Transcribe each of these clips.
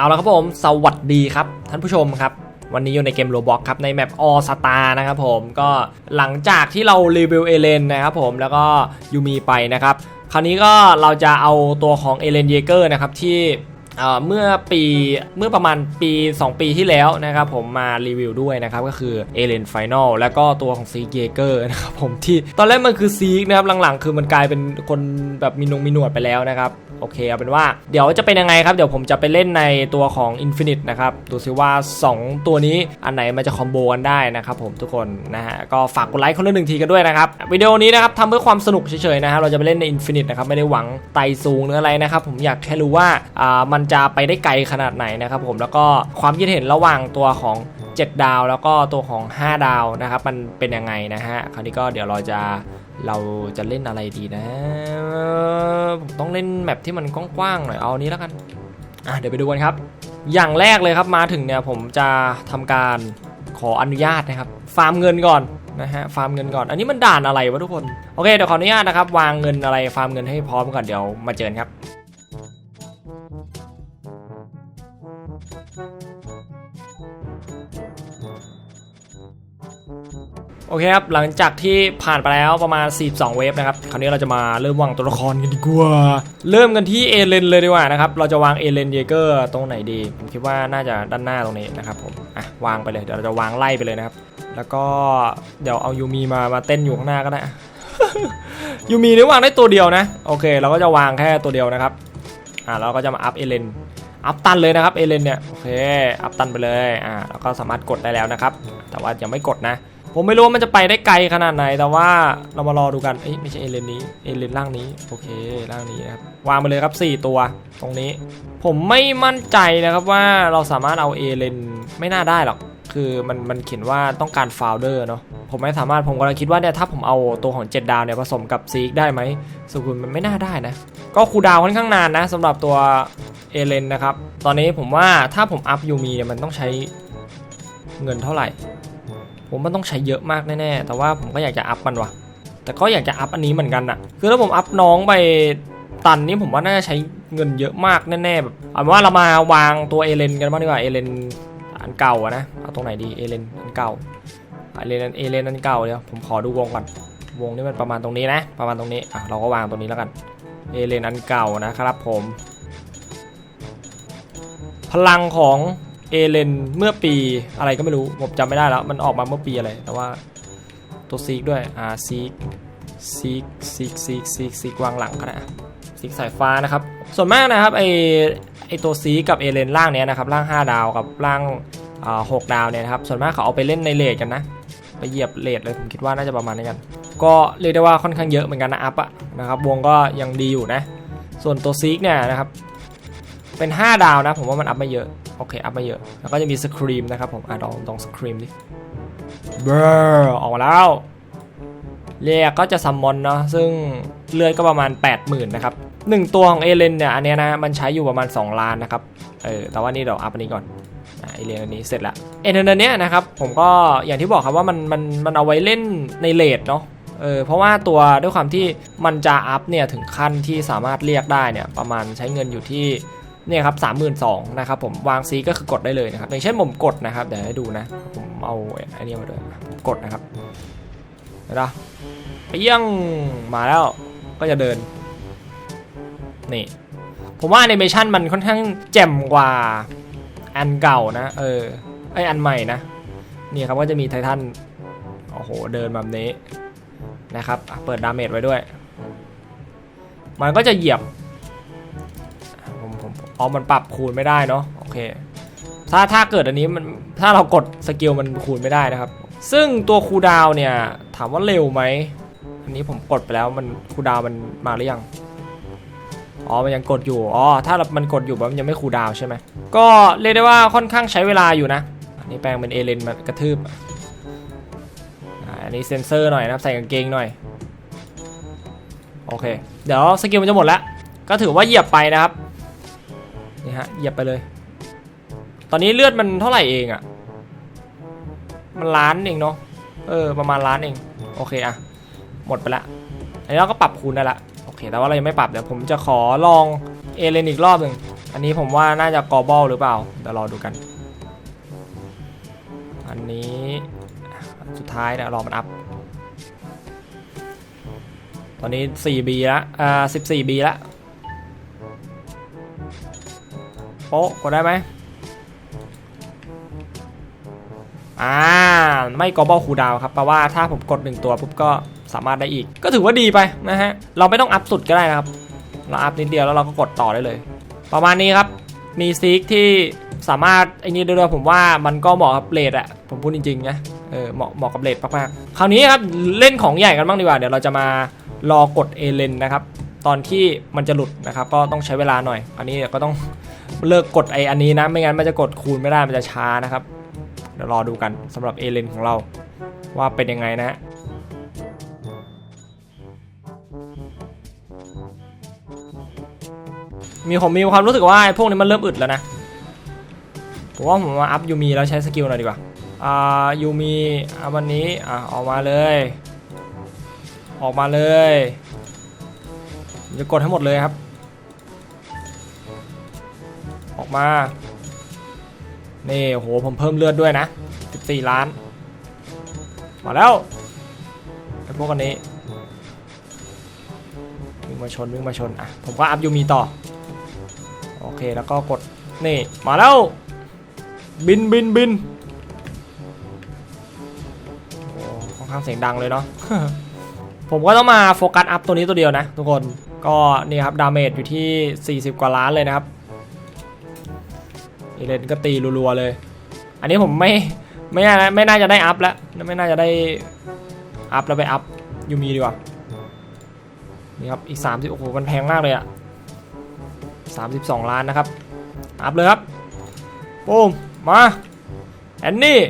เอาละครับผม สวัสดีครับ ท่านผู้ชมครับ วันนี้อยู่ในเกมโรบอกครับ ในแมปออสตานะครับผมก็หลังจากที่เรารีวิวเอเลนนะครับผมแล้วก็ยูมีไปนะครับ คราวนี้ก็เราจะเอาตัวของเอเลนเยเกอร์นะครับที่ เมื่อปีเมื่อประมาณปี 2 ปีที่แล้วนะครับผมมารีวิวด้วยนะครับก็คือเอเลนไฟนอลแล้วก็ตัวของซีเยเกอร์นะครับผมที่ตอนแรกมันคือซีกนะครับหลังๆ คือมันกลายเป็นคนแบบมีนงมีหนวดไปแล้วนะครับโอเคเอาเป็นว่าเดี๋ยวจะเป็นยังไงครับ เดี๋ยวผมจะไปเล่นในตัวของ Infinite นะครับดูซิว่า 2 ตัวนี้อันไหนมันจะคอมโบกันได้นะครับผมทุกคนนะฮะก็ฝากกดไลค์คนละหนึ่งทีกันด้วยนะครับ วิดีโอนี้นะครับทำเพื่อความสนุกเฉยๆนะครับเราจะไปเล่นใน Infinite นะครับไม่ได้หวังไต่สูงหรืออะไรนะครับผมอยากแค่รู้ว่าอ่ามันจะไปได้ไกลขนาดไหนนะครับผมแล้วก็ความคิดเห็นระหว่างตัวของ 7 ดาว แล้วก็ตัวของ 5 ดาวนะครับมันเป็นยังไงนะฮะคราวนี้ก็เดี๋ยวเราจะเราจะเล่นอะไรดีนะผมต้องเล่นแมปที่มันกว้างๆหน่อยเอาอันนี้แล้วกันอะเดี๋ยวไปดูกันครับ อย่างแรกเลยครับมาถึงเนี่ยผมจะทำการขออนุญาตนะครับ ฟาร์มเงินก่อนนะฮะฟาร์มเงินก่อน อันนี้มันด่านอะไรวะทุกคน โอเคเดี๋ยวขออนุญาตนะครับ วางเงินอะไรฟาร์มเงินให้พร้อมก่อนเดี๋ยวมาเจอกันครับ โอเคครับ หลังจากที่ผ่านไปแล้วประมาณ 42 เวฟนะครับ คราวนี้เราจะมาเริ่มวางตัวละครกันดีกว่า เริ่มกันที่เอเลนเลยดีกว่านะครับ เราจะวางเอเลนเยเกอร์ตรงไหนดี ผมคิดว่าน่าจะด้านหน้าตรงนี้นะครับผม อะ วางไปเลย เดี๋ยวเราจะวางไล่ไปเลยนะครับ แล้วก็เดี๋ยวเอายูมีมา มาเต้นอยู่ข้างหน้าก็ได้ ยูมีนี่วางได้ตัวเดียวนะ โอเค เราก็จะวางแค่ตัวเดียวนะครับ อ่าเราก็จะมาอัพเอเลน อัพตันเลยนะครับ เอเลนเนี่ย โอเค อัพตันไปเลย อ่า แล้วก็สามารถกดได้แล้วนะครับ แต่ว่ายังไม่กดนะ ผมไม่รู้ว่ามันจะไปได้ไกลขนาดไหน แต่ว่าเรามารอดูกัน เอ้ยไม่ใช่เอเลนนี้ เอเลนล่างนี้ โอเคล่างนี้นะครับ วางไปเลยครับ 4 ตัว ตรงนี้ ผมไม่มั่นใจนะครับว่าเราสามารถเอาเอเลนไม่น่าได้หรอก คือมันมันเขียนว่าต้องการฟาวเดอร์เนาะ ผมไม่สามารถ ผมกำลังคิดว่าเนี่ยถ้าผมเอาตัวของ 7 ดาวเนี่ยผสมกับซีกได้ไหมสกุลมันไม่น่าได้นะ ก็คูดาวค่อนข้างนานนะสำหรับตัวเอเลนนะครับ ตอนนี้ผมว่าถ้าผมอัพยูมีเนี่ยมันต้องใช้เงินเท่าไหร่ ผมมันต้องใช้เยอะมากแน่ๆ แต่ว่าผมก็อยากจะอัพมันวะแต่ก็อยากจะอัพอันนี้เหมือนกันอะคือถ้าผมอัพน้องไปตันนี้ผมว่าน่าจะใช้เงินเยอะมากแน่ๆแบบเอาเป็นว่าเรามาวางตัวเอเลนกันบ้างดีกว่าเอเลนอันเก่าอะนะ เอาตรงไหนดีเอเลนอันเก่าเอเลนเอเลนอันเก่าเดี๋ยวผมขอดูวงก่อน วงนี่มันประมาณตรงนี้นะ ประมาณตรงนี้อะเราก็วางตรงนี้แล้วกัน เอเลนอันเก่านะครับผม พลังของ เอเลนเมื่อปีอะไรก็ไม่รู้ ผมจำไม่ได้แล้ว มันออกมาเมื่อปีอะไร แต่ว่าตัวซีกด้วยอ่าซีกซีกซีกซีกซีกซีกวางหลังก็ได้ซีกสายฟ้านะครับ ส่วนมากนะครับไอไอตัวซีกับเอเลนล่างเนี้ยนะครับล่าง 5 ดาวกับล่างอ่าหกดาวเนี่ยนะครับส่วนมากเขาเอาไปเล่นในเลทกันนะไปเหยียบเลทเลยผมคิดว่าน่าจะประมาณนี้กัน ก็เรียกได้ว่าค่อนข้างเยอะเหมือนกันนะอัพอะนะครับวงก็ยังดีอยู่นะ ส่วนตัวซีกเนี่ยนะครับเป็น 5 ดาวนะผมว่ามันอัพไม่เยอะ โอเค อัพม่เยอะ แล้วก็จะมีสครีมนะครับผมอะลองลองสครีมดิเบอร์ออกมาแล้วเรียกก็จะซัมมอนเนาะซึ่งเลือดก็ประมาณ 80,000นะครับหนึ่งตัวของเอเลนเนี่ยอันเนี้ยนะมันใช้อยู่ประมาณ 2 ล้านนะครับเออแต่ว่านี่เดี๋ยวอัพอันนี้ก่อนอะเอเลนอันนี้เสร็จละเอเลนอันเนี้ยนะครับผมก็อย่างที่บอกครับว่ามันมันมันเอาไว้เล่นในเลดเนาะเออเพราะว่าตัวด้วยความที่มันจะอัพเนี่ยถึงขั้นที่สามารถเรียกได้เนี่ยประมาณใช้เงินอยู่ที่ เนี่ยครับสามหมื่นสองนะครับผมวางซีก็คือกดได้เลยนะครับอย่างเช่นผมกดนะครับเดี๋ยวให้ดูนะผมเอาไอ้นี่มาด้วยกดนะครับเห็นปะเปี้ยงมาแล้วก็จะเดินนี่ผมว่าแอนิเมชันมันค่อนข้างแจ่มกว่าอันเก่านะ เออไออันใหม่นะนี่ครับก็จะมีไททันโอ้โหเดินแบบนี้นะครับเปิดดาเมจไว้ด้วย มันก็จะเหยียบ อ๋อมันปรับคูณไม่ได้เนาะโอเค ถ้าถ้าเกิดอันนี้มันถ้าเรากดสกิลมันคูณไม่ได้นะครับ ซึ่งตัวคูดาวเนี่ยถามว่าเร็วไหมอันนี้ผมกดไปแล้วมันคูดาวมันมาหรือยังอ๋อ มันยังกดอยู่ อ๋อ ถ้ามันกดอยู่แบบมันยังไม่คูดาวใช่ไหม ก็เรียกได้ว่าค่อนข้างใช้เวลาอยู่นะ อันนี้แปลงเป็นเอเลนมากระทืบ อันนี้เซ็นเซอร์หน่อยนะครับ ใส่กางเกงหน่อย โอเค เดี๋ยวสกิลมันจะหมดแล้ว ก็ถือว่าเหยียบไปนะครับ นี่ฮะเหยียบไปเลย ตอนนี้เลือดมันเท่าไหร่เองอะมันล้านเองเนาะเออประมาณล้านเอง โอเคอะหมดไปละอันนี้เราก็ปรับคูณได้ละโอเค แต่ว่าเรายังไม่ปรับเดี๋ยวผมจะขอลองเอเลนอีกรอบหนึ่งอันนี้ผมว่าน่าจะกอบอลหรือเปล่าเดี๋ยวรอดูกัน อันนี้สุดท้ายเดี๋ยรอมันอัพตอนนี้ 4B ละอ่า 14B ละ โป๊ะกดได้ไหมอ่าไม่กอบอลคูดาวครับแปลว่าถ้าผมกด1ตัวปุ๊บก็สามารถได้อีก ก็ถือว่าดีไปนะฮะ เราไม่ต้องอัพสุดก็ได้นะครับ เราอัพนิดเดียวแล้วเราก็กดต่อได้เลย ประมาณนี้ครับ มีซีกที่สามารถไอ้นี่ด้วยผมว่ามันก็เหมาะกับเลดอะผมพูดจริงๆนะเออเหมาะเหมาะกับเลดมากๆคราวนี้ครับเล่นของใหญ่กันบ้างดีกว่าเดี๋ยวเราจะมารอกดเอเลนนะครับตอนที่มันจะหลุดนะครับก็ต้องใช้เวลาหน่อย อันนี้ก็ต้อง เลิกกดไออันนี้นะ ไม่งั้นมันจะกดคูณไม่ได้ มันจะช้านะครับ เดี๋ยวรอดูกันสำหรับเอเลนของเรา ว่าเป็นยังไงนะฮะมีผมมีความรู้สึกว่าไอ้พวกนี้มันเริ่มอึดแล้วนะ ผมว่าผมมาอัพยูมีแล้วใช้สกิลหน่อยดีกว่า อ่ายูมีอะวันนี้อะออกมาเลย ออกมาเลยจะกดให้หมดเลยครับ มา นี่โหผมเพิ่มเลือดด้วยนะ 14 ล้าน มาแล้วไอ้พวกอันนี้วิ่งมาชนวิ่งมาชนอะผมก็อัพยูมีต่อ โอเคแล้วก็กด นี่ มาแล้ว บินบินบินโอ้ค่อนข้างเสียงดังเลยเนาะผมก็ต้องมาโฟกัสอัพตัวนี้ตัวเดียวนะทุกคนก็นี่ครับดาเมจอยู่ที่ 40 กว่าล้านเลยนะครับ อเลนก็ตีรัวๆเลย อันนี้ผมไม่ไม่น่าไม่น่าจะได้อัพแล้วไม่น่าจะได้อัพแล้วไปอัพยูมีดีกว่านี่ครับอีก30โอ้โหมันแพงมากเลยอะ32 ล้านนะครับอัพเลยครับปูมมาแอนนี่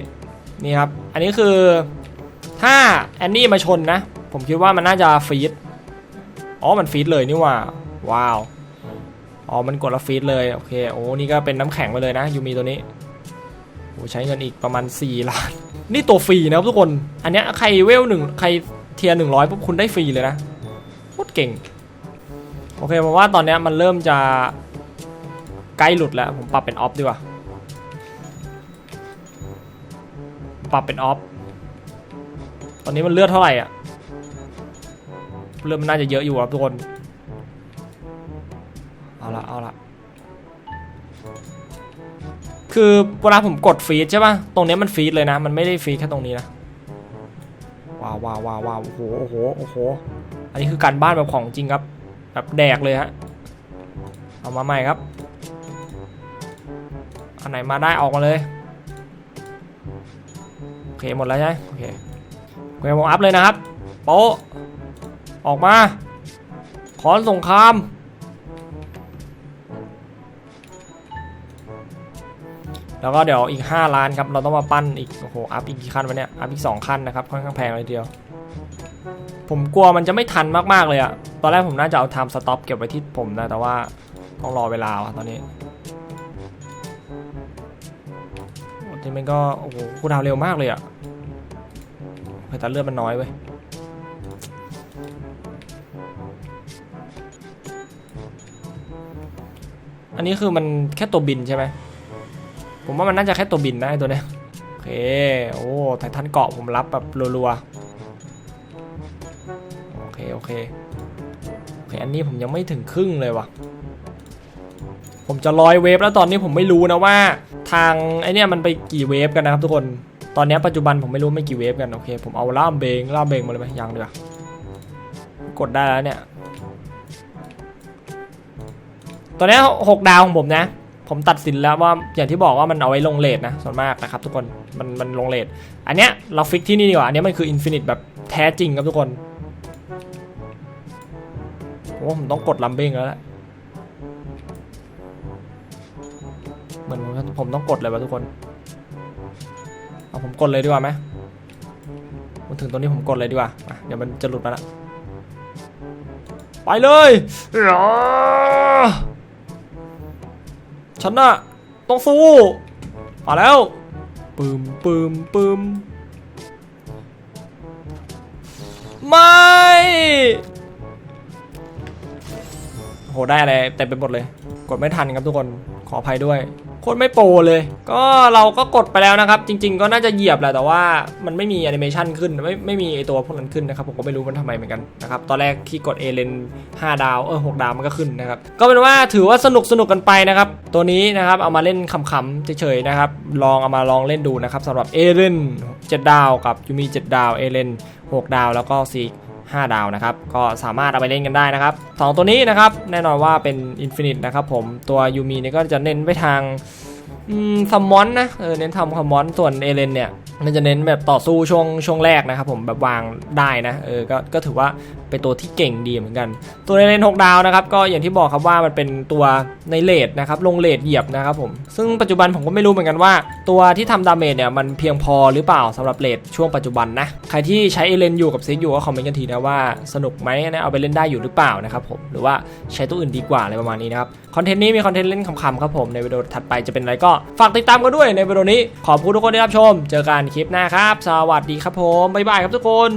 นี่ครับอันนี้คือถ้าแอนนี่มาชนนะ ผมคิดว่ามันน่าจะฟีดอ๋อมันฟีดเลยนี่ว่าว้าว อ๋อ มันกดแล้วฟีดเลย โอเค โอ้ นี่ก็เป็นน้ำแข็งไปเลยนะยูมีตัวนี้ โอ้ใช้เงินอีกประมาณ 4 ล้าน นี่ตัวฟรีนะครับทุกคน อันเนี้ยใครเวลหนึ่งใครเทียร์หนึ่งร้อยปุ๊บคุณได้ฟรีเลยนะโคตรเก่ง โอเคผมว่าตอนเนี้ยมันเริ่มจะใกล้หลุดแล้ว ผมปรับเป็นออฟดีกว่า ปรับเป็นออฟ ตอนนี้มันเลือดเท่าไหร่อะ เลือดมันน่าจะเยอะอยู่ครับทุกคน เอาละเอาละคือเวลาผมกดฟีดใช่ป่ะ ตรงนี้มันฟีดเลยนะ มันไม่ได้ฟีดแค่ตรงนี้นะ ว้าวว้าวว้าววาวโอ้โห โอ้โห โอ้โห อันนี้คือการบ้านแบบของจริงครับ แบบแดกเลยฮะ เอามาใหม่ครับ อันไหนมาได้ออกมาเลย โอเคหมดแล้วใช่ไหมโอเคโอเคผมอัพเลยนะครับ โป๊ะ ออกมา ขอนสงคราม แล้วก็เดี๋ยวอีก 5 ล้านครับ เราต้องมาปั้นอีก โอ้โห อัพอีกกี่ขั้นวะเนี่ย อัพอีก 2 ขั้นนะครับ ค่อนข้างแพงเลยเดียว ผมกลัวมันจะไม่ทันมาก ๆ เลยอะตอนแรกผมน่าจะเอา time stop เก็บไว้ที่ผมนะ แต่ว่าต้องรอเวลาตอนนี้โอ้ทีมันก็ โอ้โหกูดาวเร็วมากเลยอะเฮ้ยแต่เลือดมันน้อยเว้ยอันนี้คือมันแค่ตัวบินใช่ไหม ผมว่ามันน่าจะแค่ตัวบินนะไอตัวเนี้ยโอเคโอ้ไททันเกาะผมรับแบบรัวๆโอเคโอเคโอเคอันนี้ผมยังไม่ถึงครึ่งเลยว่ะ ผมจะร้อยเวฟแล้วตอนนี้ผมไม่รู้นะว่า ทางไอเนี้ยมันไปกี่เวฟกันนะครับทุกคนตอนเนี้ยปัจจุบันผมไม่รู้ไม่กี่เวฟกันโอเคผมเอาล่ามเบงล่ามเบงมาเลยไหมยังเดีกว่ากดได้แล้วเนี่ยตอนนี้หกดาวของผมนะ ผมตัดสินแล้วว่าอย่างที่บอกว่ามันเอาไว้ลงเลทนะส่วนมากนะครับ ทุกคนมันมันลงเลทอันเนี้ยเราฟิกที่นี่ดีกว่าอันเนี้ยมันคืออินฟินิตแบบแท้จริงครับทุกคนผมว่าผมต้องกดลัมเบงแล้วแหละเหมือนผมต้องกดเลยวะทุกคนเอาผมกดเลยดีกว่าไหมมาถึงตรงนี้ผมกดเลยดีกว่าเดี๋ยวมันจะหลุดมาละไปเลยหรอ ฉันน่ะต้องสู้มาแล้วปืมปืมปืมไม่โหได้อะไรเต็มไปหมดเลย กดไม่ทันครับทุกคนขออภัยด้วย โคตรไม่โปรเลย ก็เราก็กดไปแล้วนะครับ จริง ๆ ก็น่าจะเหยียบแหละแต่ว่ามันไม่มีแอนิเมชันขึ้น ไม่ไม่มีไอตัวพวกนั้นขึ้นนะครับ ผมก็ไม่รู้มันทำไมเหมือนกันนะครับตอนแรกที่กดเอเลน5ดาวเออ6ดาวมันก็ขึ้นนะครับก็เป็นว่าถือว่าสนุกสนุกกันไปนะครับ ตัวนี้นะครับเอามาเล่นขำๆเฉยๆนะครับลองเอามาลองเล่นดูนะครับสำหรับเอเลน7ดาวกับยูมี7ดาวเอเลน6ดาวแล้วก็ซี 5 ดาวนะครับ ก็สามารถเอาไปเล่นกันได้นะครับสองตัวนี้นะครับ แน่นอนว่าเป็นอินฟินิตนะครับผม ตัวยูมีเนี่ยก็จะเน้นไปทางอืมซัมมอนนะ เออ เน้นทำซัมมอน ส่วนเอเลนเนี่ย มันจะเน้นแบบต่อสู้ช่วงช่วงแรกนะครับผมแบบวางได้นะเออก็ก็ถือว่าเป็นตัวที่เก่งดีเหมือนกัน ตัวเอเลน6ดาวนะครับก็อย่างที่บอกครับว่ามันเป็นตัวในเลดนะครับลงเลดเหยียบนะครับผมซึ่งปัจจุบันผมก็ไม่รู้เหมือนกันว่า ตัวที่ทำดาเมจเนี่ยมันเพียงพอหรือเปล่าสำหรับเลดช่วงปัจจุบันนะใครที่ใช้เอเลนอยู่กับซิกอยู่ก็คอมเมนต์กันทีนะว่าสนุกไหมนะเอาไปเล่นได้อยู่หรือเปล่านะครับผมหรือว่าใช้ตัวอื่นดีกว่าอะไรประมาณนี้นะครับคอนเทนต์นี้มีคอนเทนต์เล่นขำๆครับผมในวิดีโอถัดไปจะเป็นอะไรก็ฝากติดตามกันด้วยในวิดีโอนี้ขอบคุณทุกคนที่รับชมเจอกันคลิปหน้าครับ สวัสดีครับผม บ๊ายบายครับทุกคน